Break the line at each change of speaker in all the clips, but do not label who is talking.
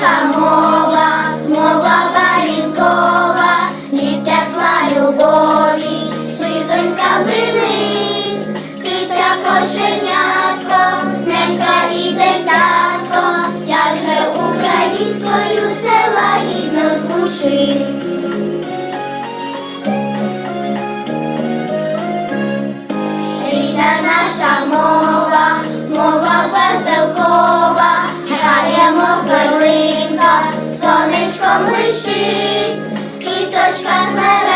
наша мова, мова
барінкова, від тепла любові, слизонька бринить, киця коже. Квіточка серека,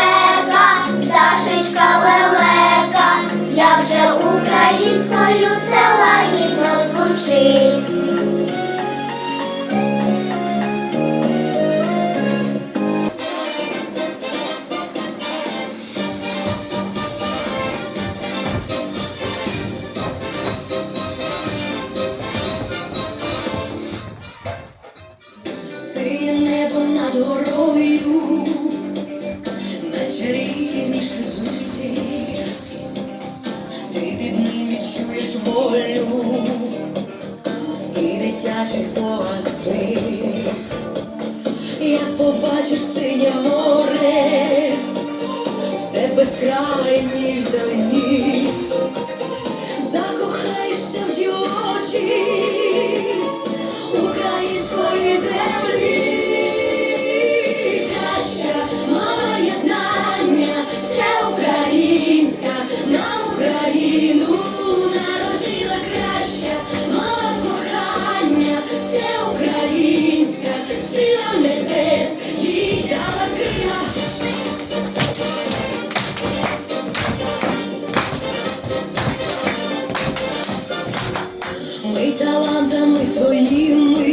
дитячий сонці. Як побачиш синє море, степ скрайні вдалині, талантами своїми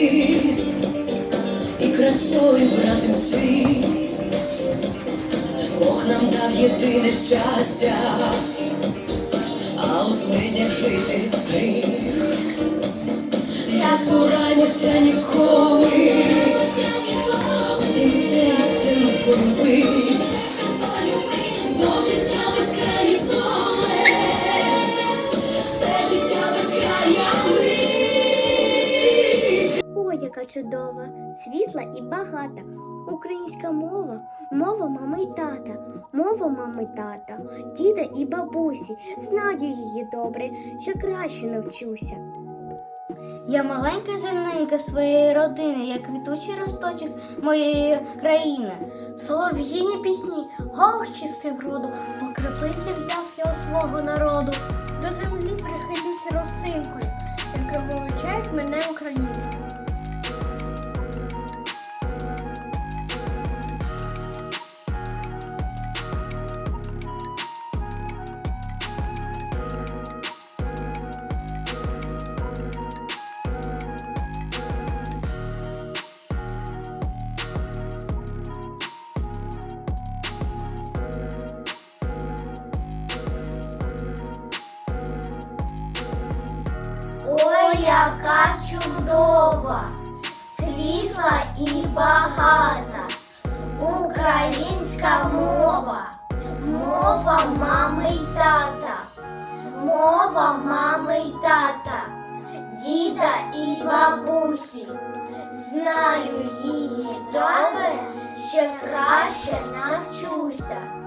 і красою вразив світ. Бог нам дав єдине щастя, а у змінях жити гріх. Не цураймося ніколи,
чудова, світла і багата. Українська мова, мова мами й тата, мова мами тата, діда і бабусі. Знаю її добре, що краще навчуся. Я маленька земненька своєї родини, як квітучий росточок моєї країни.
Солов'їні пісні, голос чистий вроду, по краплиці взяв я свого народу. До землі прихилюсь росинкою, яка величають мене українською.
Яка чудова, світла і багата, українська мова, мова мами й тата, мова мами й тата, діда і бабусі. Знаю її добре, що краще навчуся.